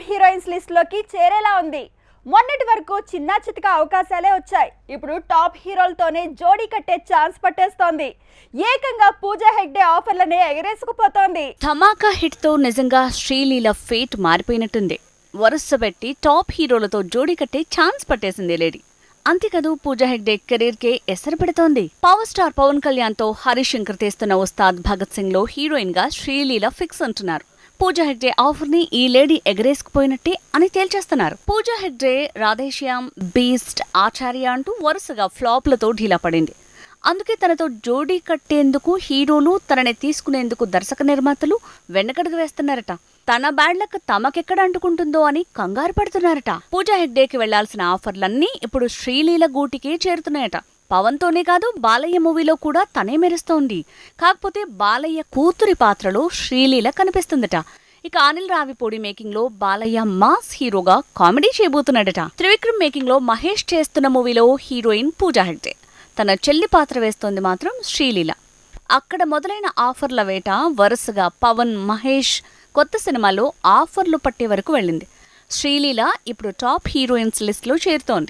Top heroines లిస్ట్లోకి చేరేలా ఉంది. మొన్నటి వరకు చిన్న చితక అవకాశాలే వచ్చాయి. ఇప్పుడు టాప్ హీరోలతోనే జోడీ కట్టే ఛాన్స్ పట్టేస్తోంది. ఏకంగా పూజా హెగ్డే ఆఫర్లనే ఎగరేసుకుపోతోంది. ధమాకా హిట్తో నిజంగా శ్రీలీల ఫేట్ మారిపోయినట్టుంది. వరుస పెట్టి టాప్ హీరోలతో జోడీ కట్టే ఛాన్స్ పట్టేసింది లేడీ. అంతేకాదు పూజా హెగ్డే కెరీర్ కే ఎసరు పెడుతోంది. పవర్ స్టార్ పవన్ కళ్యాణ్తో హరిశంకర్ తీస్తున్న ఉస్తాద్ భగత్ సింగ్లో హీరోయిన్గా శ్రీలీల ఫిక్స్ అంటున్నారు. పూజా హెగ్డే ఆఫర్ని ఈ లేడీ ఎగరేసుకుపోయినట్టే అని తేల్చేస్తున్నారు. పూజా హెగ్డే రాధేశ్యామ్ బీస్ట్ ఆచార్య అంటూ వరుసగా ఫ్లాప్లతో ఢీలా పడింది. అందుకే తనతో జోడీ కట్టేందుకు హీరోలు తనని తీసుకునేందుకు దర్శక నిర్మాతలు వెనకడుగు వేస్తున్నారట. తన బ్యాడ్లకు తమకెక్కడ అంటుకుంటుందో అని కంగారు పడుతున్నారట. పూజా హెగ్డేకి వెళ్ళాల్సిన ఆఫర్లన్నీ ఇప్పుడు శ్రీలీల గూటికే చేరుతున్నాయట. పవన్తోనే కాదు బాలయ్య మూవీలో కూడా తనే మెరుస్తోంది. కాకపోతే బాలయ్య కూతురి పాత్రలో శ్రీలీల కనిపిస్తుందట. ఇక అనిల్ రావిపూడి మేకింగ్లో బాలయ్య మాస్ హీరోగా కామెడీ చేయబోతున్నాడట. త్రివిక్రమ్ మేకింగ్లో మహేష్ చేస్తున్న మూవీలో హీరోయిన్ పూజా హెగ్డే. తన చెల్లి పాత్ర వేస్తోంది మాత్రం శ్రీలీల. అక్కడ మొదలైన ఆఫర్ల వేట వరుసగా పవన్ మహేష్ కొత్త సినిమాలో ఆఫర్లు పట్టే వరకు వెళ్ళింది. శ్రీలీల ఇప్పుడు టాప్ హీరోయిన్స్ లిస్ట్లో చేరుతోంది.